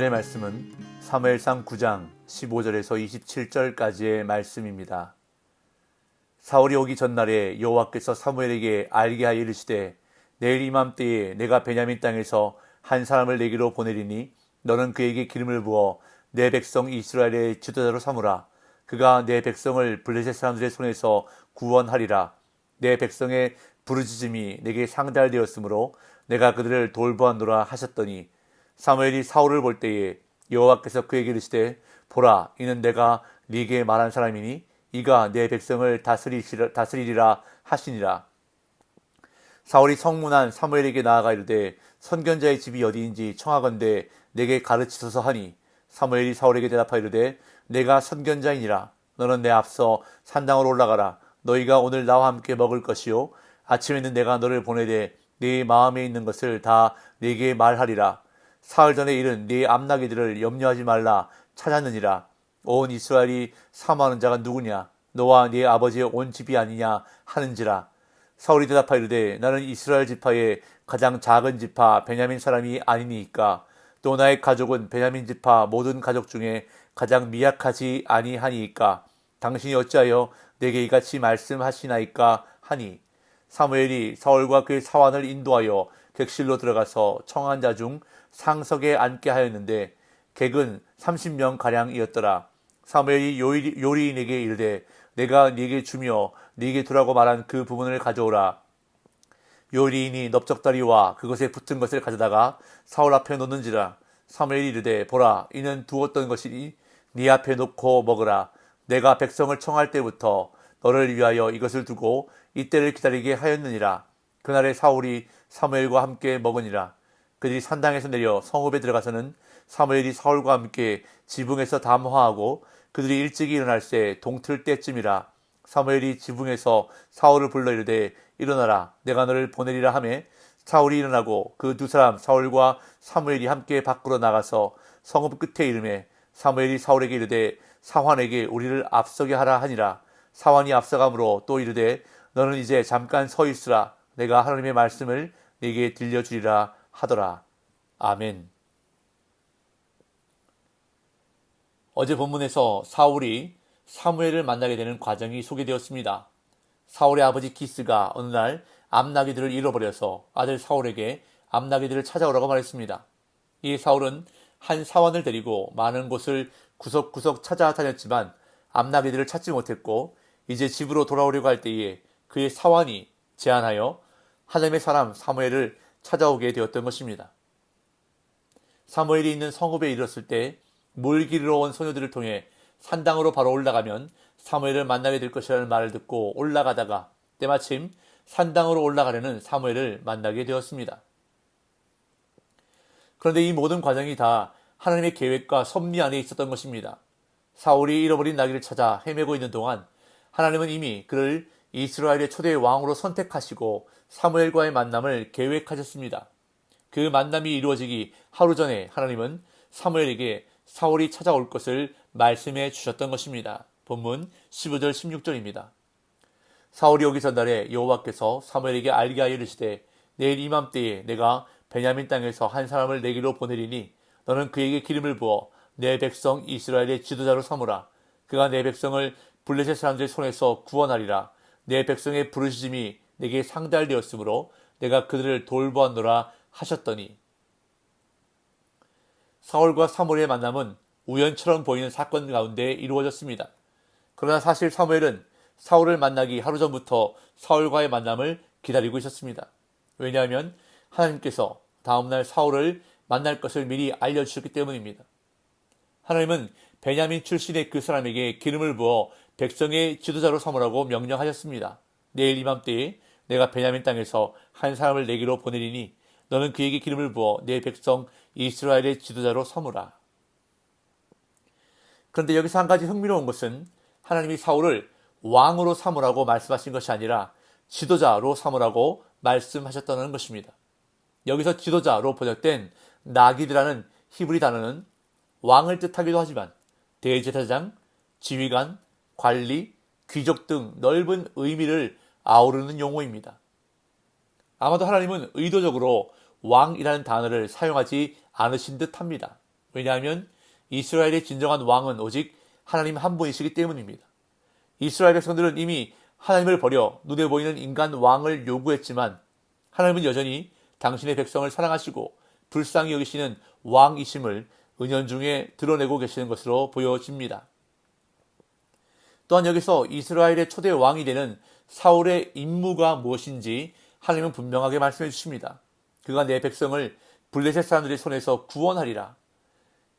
오늘의 말씀은 사무엘상 9장 15절에서 27절까지의 말씀입니다. 사울이 오기 전날에 여호와께서 사무엘에게 알게 하여 이르시되 내일 이맘때에 내가 베냐민 땅에서 한 사람을 내게로 보내리니 너는 그에게 기름을 부어 내 백성 이스라엘의 지도자로 삼으라 그가 내 백성을 블레셋 사람들의 손에서 구원하리라 내 백성의 부르짖음이 내게 상달되었으므로 내가 그들을 돌보았노라 하셨더니 사무엘이 사울을 볼 때에 여호와께서 그에게 이르시되 보라 이는 내가 네게 말한 사람이니 이가 내 백성을 다스리시라, 다스리리라 하시니라. 사울이 성문한 사무엘에게 나아가 이르되 선견자의 집이 어디인지 청하건대 내게 가르치소서 하니 사무엘이 사울에게 대답하여 이르되 내가 선견자이니라. 너는 내 앞서 산당으로 올라가라. 너희가 오늘 나와 함께 먹을 것이요 아침에는 내가 너를 보내되 네 마음에 있는 것을 다 네게 말하리라 사흘 전에 이른 네 암나기들을 염려하지 말라 찾았느니라. 온 이스라엘이 사모하는 자가 누구냐? 너와 네 아버지의 온 집이 아니냐 하는지라. 사울이 대답하여 이르되 나는 이스라엘 지파의 가장 작은 지파 베냐민 사람이 아니니까. 또 나의 가족은 베냐민 지파 모든 가족 중에 가장 미약하지 아니하니까. 당신이 어찌하여 내게 이같이 말씀하시나이까 하니. 사무엘이 사울과 그의 사환을 인도하여 객실로 들어가서 청한 자 중 상석에 앉게 하였는데 객은 30명 가량이었더라. 사무엘이 요리, 요리인에게 이르되 내가 네게 주며 네게 두라고 말한 그 부분을 가져오라. 요리인이 넓적다리와 그것에 붙은 것을 가져다가 사울 앞에 놓는지라. 사무엘이 이르되 보라 이는 두었던 것이니 네 앞에 놓고 먹으라. 내가 백성을 청할 때부터 너를 위하여 이것을 두고 이때를 기다리게 하였느니라. 그날에 사울이 사무엘과 함께 먹으니라. 그들이 산당에서 내려 성읍에 들어가서는 사무엘이 사울과 함께 지붕에서 담화하고 그들이 일찍이 일어날 때 동틀 때쯤이라 사무엘이 지붕에서 사울을 불러 이르되 일어나라. 내가 너를 보내리라 하매 사울이 일어나고 그 두 사람 사울과 사무엘이 함께 밖으로 나가서 성읍 끝에 이름에 사무엘이 사울에게 이르되 사환에게 우리를 앞서게 하라 하니라. 사환이 앞서가므로 또 이르되 너는 이제 잠깐 서 있으라 내가 하나님의 말씀을 네게 들려주리라 하더라 아멘. 어제 본문에서 사울이 사무엘을 만나게 되는 과정이 소개되었습니다. 사울의 아버지 기스가 어느 날 암나기들을 잃어버려서 아들 사울에게 암나기들을 찾아오라고 말했습니다. 이 사울은 한 사원을 데리고 많은 곳을 구석구석 찾아다녔지만 암나기들을 찾지 못했고 이제 집으로 돌아오려고 할 때에 그의 사원이 제안하여 하나님의 사람 사무엘을 찾아오게 되었던 것입니다. 사무엘이 있는 성읍에 이르렀을 때 물 기르러 온 소녀들을 통해 산당으로 바로 올라가면 사무엘을 만나게 될 것이라는 말을 듣고 올라가다가 때마침 산당으로 올라가려는 사무엘을 만나게 되었습니다. 그런데 이 모든 과정이 다 하나님의 계획과 섭리 안에 있었던 것입니다. 사울이 잃어버린 나귀를 찾아 헤매고 있는 동안 하나님은 이미 그를 이스라엘의 초대 왕으로 선택하시고 사무엘과의 만남을 계획하셨습니다. 그 만남이 이루어지기 하루 전에 하나님은 사무엘에게 사울이 찾아올 것을 말씀해 주셨던 것입니다. 본문 15절 16절입니다. 사울이 오기 전날에 여호와께서 사무엘에게 알게 하여 이르시되 내일 이맘때에 내가 베냐민 땅에서 한 사람을 내게로 보내리니 너는 그에게 기름을 부어 내 백성 이스라엘의 지도자로 삼으라. 그가 내 백성을 블레셋 사람들의 손에서 구원하리라. 내 백성의 부르짖음이 내게 상달되었으므로 내가 그들을 돌보았노라 하셨더니 사울과 사무엘의 만남은 우연처럼 보이는 사건 가운데 이루어졌습니다. 그러나 사실 사무엘은 사울을 만나기 하루 전부터 사울과의 만남을 기다리고 있었습니다. 왜냐하면 하나님께서 다음날 사울을 만날 것을 미리 알려주셨기 때문입니다. 하나님은 베냐민 출신의 그 사람에게 기름을 부어 백성의 지도자로 삼으라고 명령하셨습니다. 내일 이맘때에 내가 베냐민 땅에서 한 사람을 내기로 보내리니 너는 그에게 기름을 부어 내 백성 이스라엘의 지도자로 삼으라. 그런데 여기서 한 가지 흥미로운 것은 하나님이 사울을 왕으로 삼으라고 말씀하신 것이 아니라 지도자로 삼으라고 말씀하셨다는 것입니다. 여기서 지도자로 번역된 나기드라는 히브리 단어는 왕을 뜻하기도 하지만 대제사장, 지휘관, 관리, 귀족 등 넓은 의미를 아우르는 용어입니다. 아마도 하나님은 의도적으로 왕이라는 단어를 사용하지 않으신 듯 합니다. 왜냐하면 이스라엘의 진정한 왕은 오직 하나님 한 분이시기 때문입니다. 이스라엘 백성들은 이미 하나님을 버려 눈에 보이는 인간 왕을 요구했지만 하나님은 여전히 당신의 백성을 사랑하시고 불쌍히 여기시는 왕이심을 은연중에 드러내고 계시는 것으로 보여집니다. 또한 여기서 이스라엘의 초대 왕이 되는 사울의 임무가 무엇인지 하나님은 분명하게 말씀해 주십니다. 그가 내 백성을 블레셋 사람들의 손에서 구원하리라.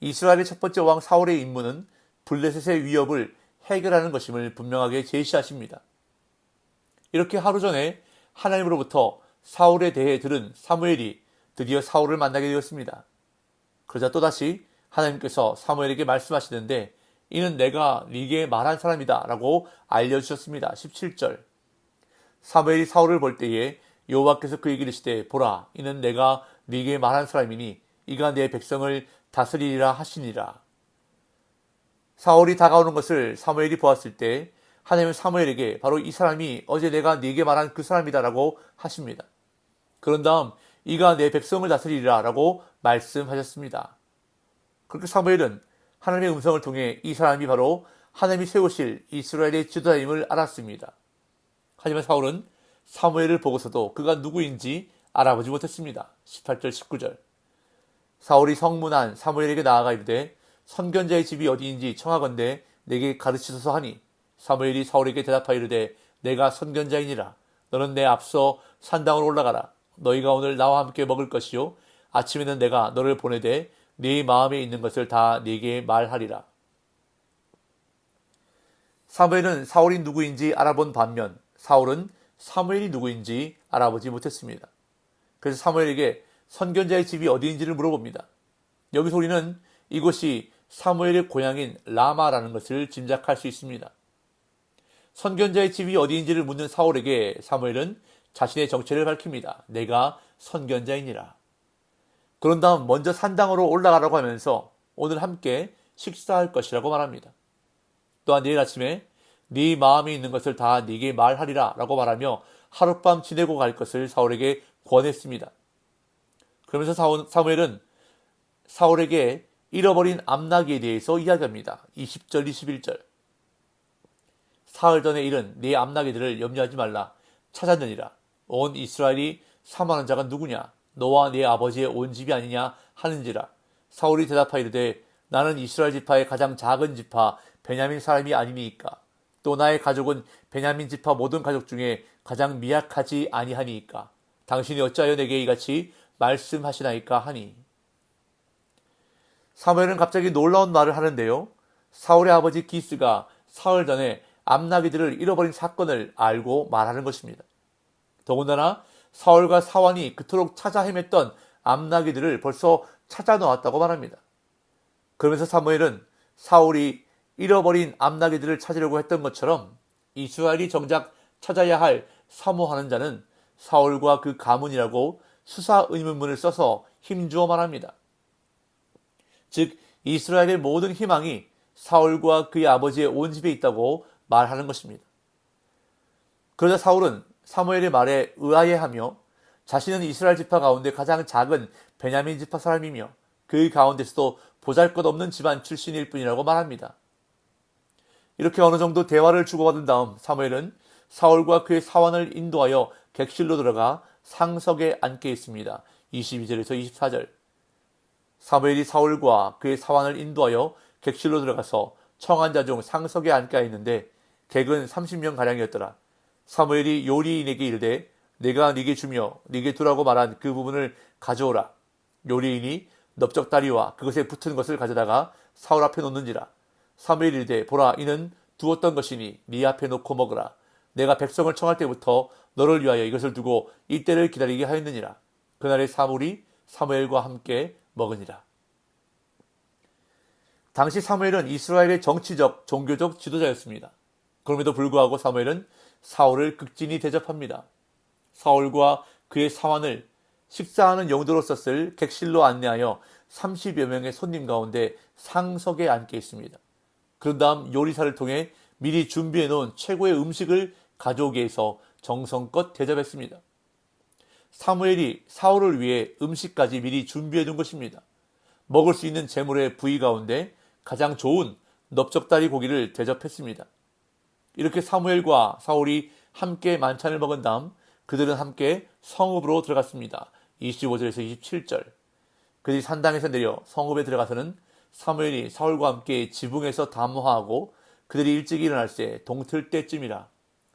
이스라엘의 첫 번째 왕 사울의 임무는 블레셋의 위협을 해결하는 것임을 분명하게 제시하십니다. 이렇게 하루 전에 하나님으로부터 사울에 대해 들은 사무엘이 드디어 사울을 만나게 되었습니다. 그러자 또다시 하나님께서 사무엘에게 말씀하시는데 이는 내가 네게 말한 사람이다 라고 알려주셨습니다. 17절 사무엘이 사울을 볼 때에 여호와께서 그에게 이르시되 보라 이는 내가 네게 말한 사람이니 이가 내 백성을 다스리리라 하시니라. 사울이 다가오는 것을 사무엘이 보았을 때 하나님은 사무엘에게 바로 이 사람이 어제 내가 네게 말한 그 사람이다라고 하십니다. 그런 다음 이가 내 백성을 다스리리라라고 말씀하셨습니다. 그렇게 사무엘은 하나님의 음성을 통해 이 사람이 바로 하나님이 세우실 이스라엘의 지도자임을 알았습니다. 하지만 사울은 사무엘을 보고서도 그가 누구인지 알아보지 못했습니다. 18절 19절 사울이 성문한 사무엘에게 나아가 이르되 선견자의 집이 어디인지 청하건대 내게 가르치소서 하니 사무엘이 사울에게 대답하여 이르되 내가 선견자이니라 너는 내 앞서 산당으로 올라가라 너희가 오늘 나와 함께 먹을 것이요 아침에는 내가 너를 보내되 네 마음에 있는 것을 다 네게 말하리라. 사무엘은 사울이 누구인지 알아본 반면 사울은 사무엘이 누구인지 알아보지 못했습니다. 그래서 사무엘에게 선견자의 집이 어디인지를 물어봅니다. 여기서 우리는 이곳이 사무엘의 고향인 라마라는 것을 짐작할 수 있습니다. 선견자의 집이 어디인지를 묻는 사울에게 사무엘은 자신의 정체를 밝힙니다. 내가 선견자이니라. 그런 다음 먼저 산당으로 올라가라고 하면서 오늘 함께 식사할 것이라고 말합니다. 또한 내일 아침에 네 마음에 있는 것을 다 네게 말하리라 라고 말하며 하룻밤 지내고 갈 것을 사울에게 권했습니다. 그러면서 사무엘은 사울에게 잃어버린 암나기에 대해서 이야기합니다. 20절, 21절. 사흘 전에 일은 네 암나기들을 염려하지 말라. 찾았느니라. 온 이스라엘이 사망한 자가 누구냐? 너와 네 아버지의 온 집이 아니냐 하는지라. 사울이 대답하이르되 나는 이스라엘 지파의 가장 작은 지파 베냐민 사람이 아니니까. 또 나의 가족은 베냐민 지파 모든 가족 중에 가장 미약하지 아니하니까. 당신이 어찌하여 내게 이같이 말씀하시나이까 하니. 사무엘은 갑자기 놀라운 말을 하는데요. 사울의 아버지 기스가 사흘 전에 암나기들을 잃어버린 사건을 알고 말하는 것입니다. 더군다나 사울과 사환이 그토록 찾아 헤맸던 암나기들을 벌써 찾아 놓았다고 말합니다. 그러면서 사무엘은 사울이 잃어버린 암나기들을 찾으려고 했던 것처럼 이스라엘이 정작 찾아야 할 사모하는 자는 사울과 그 가문이라고 수사 의문문을 써서 힘주어 말합니다. 즉 이스라엘의 모든 희망이 사울과 그의 아버지의 온 집에 있다고 말하는 것입니다. 그러자 사울은 사무엘의 말에 의아해하며 자신은 이스라엘 지파 가운데 가장 작은 베냐민 지파 사람이며 그 가운데서도 보잘것없는 집안 출신일 뿐이라고 말합니다. 이렇게 어느 정도 대화를 주고받은 다음 사무엘은 사울과 그의 사원을 인도하여 객실로 들어가 상석에 앉게 있습니다. 22절에서 24절. 사무엘이 사울과 그의 사원을 인도하여 객실로 들어가서 청한 자 중 상석에 앉게 있는데 객은 30명 가량이었더라. 사무엘이 요리인에게 이르되 내가 네게 주며 네게 두라고 말한 그 부분을 가져오라. 요리인이 넓적다리와 그것에 붙은 것을 가져다가 사울 앞에 놓는지라. 사무엘이 이르되 보라 이는 두었던 것이니 네 앞에 놓고 먹으라. 내가 백성을 청할 때부터 너를 위하여 이것을 두고 이때를 기다리게 하였느니라. 그날에 사물이 사무엘과 함께 먹으니라. 당시 사무엘은 이스라엘의 정치적, 종교적 지도자였습니다. 그럼에도 불구하고 사무엘은 사울을 극진히 대접합니다. 사울과 그의 사환을 식사하는 용도로 썼을 객실로 안내하여 30여 명의 손님 가운데 상석에 앉게 있습니다. 그런 다음 요리사를 통해 미리 준비해 놓은 최고의 음식을 가져오게 해서 정성껏 대접했습니다. 사무엘이 사울을 위해 음식까지 미리 준비해 둔 것입니다. 먹을 수 있는 재물의 부위 가운데 가장 좋은 넓적다리 고기를 대접했습니다. 이렇게 사무엘과 사울이 함께 만찬을 먹은 다음 그들은 함께 성읍으로 들어갔습니다. 25절에서 27절. 그들이 산당에서 내려 성읍에 들어가서는 사무엘이 사울과 함께 지붕에서 담화하고 그들이 일찍 일어날 때 동틀 때쯤이라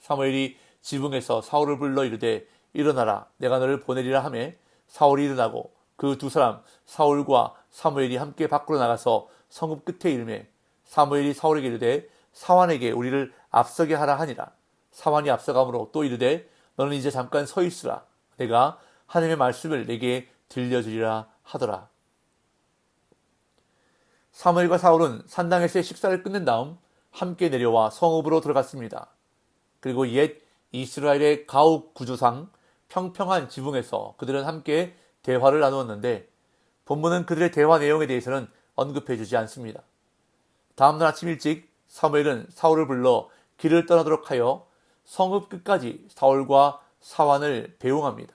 사무엘이 지붕에서 사울을 불러 이르되 일어나라 내가 너를 보내리라 하매 사울이 일어나고 그 두 사람 사울과 사무엘이 함께 밖으로 나가서 성읍 끝에 이르매 사무엘이 사울에게 이르되 사환에게 우리를 앞서게 하라 하니라 사환이 앞서가므로 또 이르되 너는 이제 잠깐 서 있으라 내가 하나님의 말씀을 내게 들려주리라 하더라 사무엘과 사울은 산당에서의 식사를 끝낸 다음 함께 내려와 성읍으로 들어갔습니다. 그리고 옛 이스라엘의 가옥 구조상 평평한 지붕에서 그들은 함께 대화를 나누었는데 본문은 그들의 대화 내용에 대해서는 언급해 주지 않습니다. 다음날 아침 일찍 사무엘은 사울을 불러 길을 떠나도록 하여 성읍 끝까지 사울과 사환을 배웅합니다.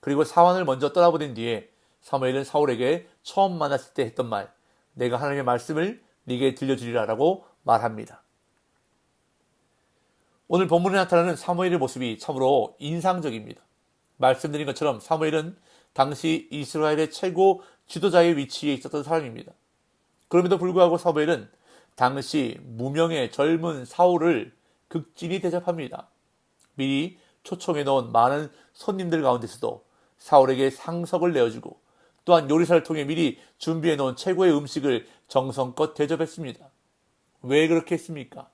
그리고 사환을 먼저 떠나보낸 뒤에 사무엘은 사울에게 처음 만났을 때 했던 말, 내가 하나님의 말씀을 네게 들려주리라라고 말합니다. 오늘 본문에 나타나는 사무엘의 모습이 참으로 인상적입니다. 말씀드린 것처럼 사무엘은 당시 이스라엘의 최고 지도자의 위치에 있었던 사람입니다. 그럼에도 불구하고 사무엘은 당시 무명의 젊은 사울을 극진히 대접합니다. 미리 초청해 놓은 많은 손님들 가운데서도 사울에게 상석을 내어주고 또한 요리사를 통해 미리 준비해 놓은 최고의 음식을 정성껏 대접했습니다. 왜 그렇게 했습니까?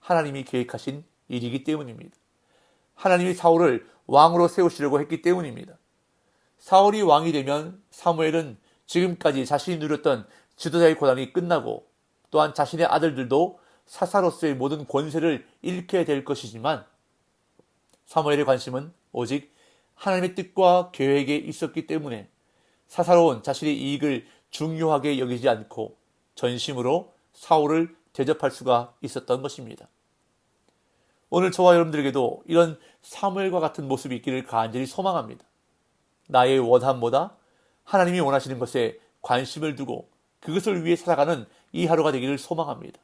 하나님이 계획하신 일이기 때문입니다. 하나님이 사울을 왕으로 세우시려고 했기 때문입니다. 사울이 왕이 되면 사무엘은 지금까지 자신이 누렸던 지도자의 고난이 끝나고 또한 자신의 아들들도 사사로서의 모든 권세를 잃게 될 것이지만 사무엘의 관심은 오직 하나님의 뜻과 계획에 있었기 때문에 사사로운 자신의 이익을 중요하게 여기지 않고 전심으로 사울을 대접할 수가 있었던 것입니다. 오늘 저와 여러분들에게도 이런 사무엘과 같은 모습이 있기를 간절히 소망합니다. 나의 원함보다 하나님이 원하시는 것에 관심을 두고 그것을 위해 살아가는 이 하루가 되기를 소망합니다.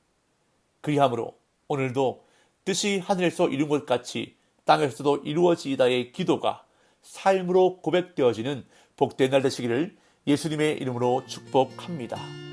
그리함으로 오늘도 뜻이 하늘에서 이룬 것 같이 땅에서도 이루어지이다의 기도가 삶으로 고백되어지는 복된 날 되시기를 예수님의 이름으로 축복합니다.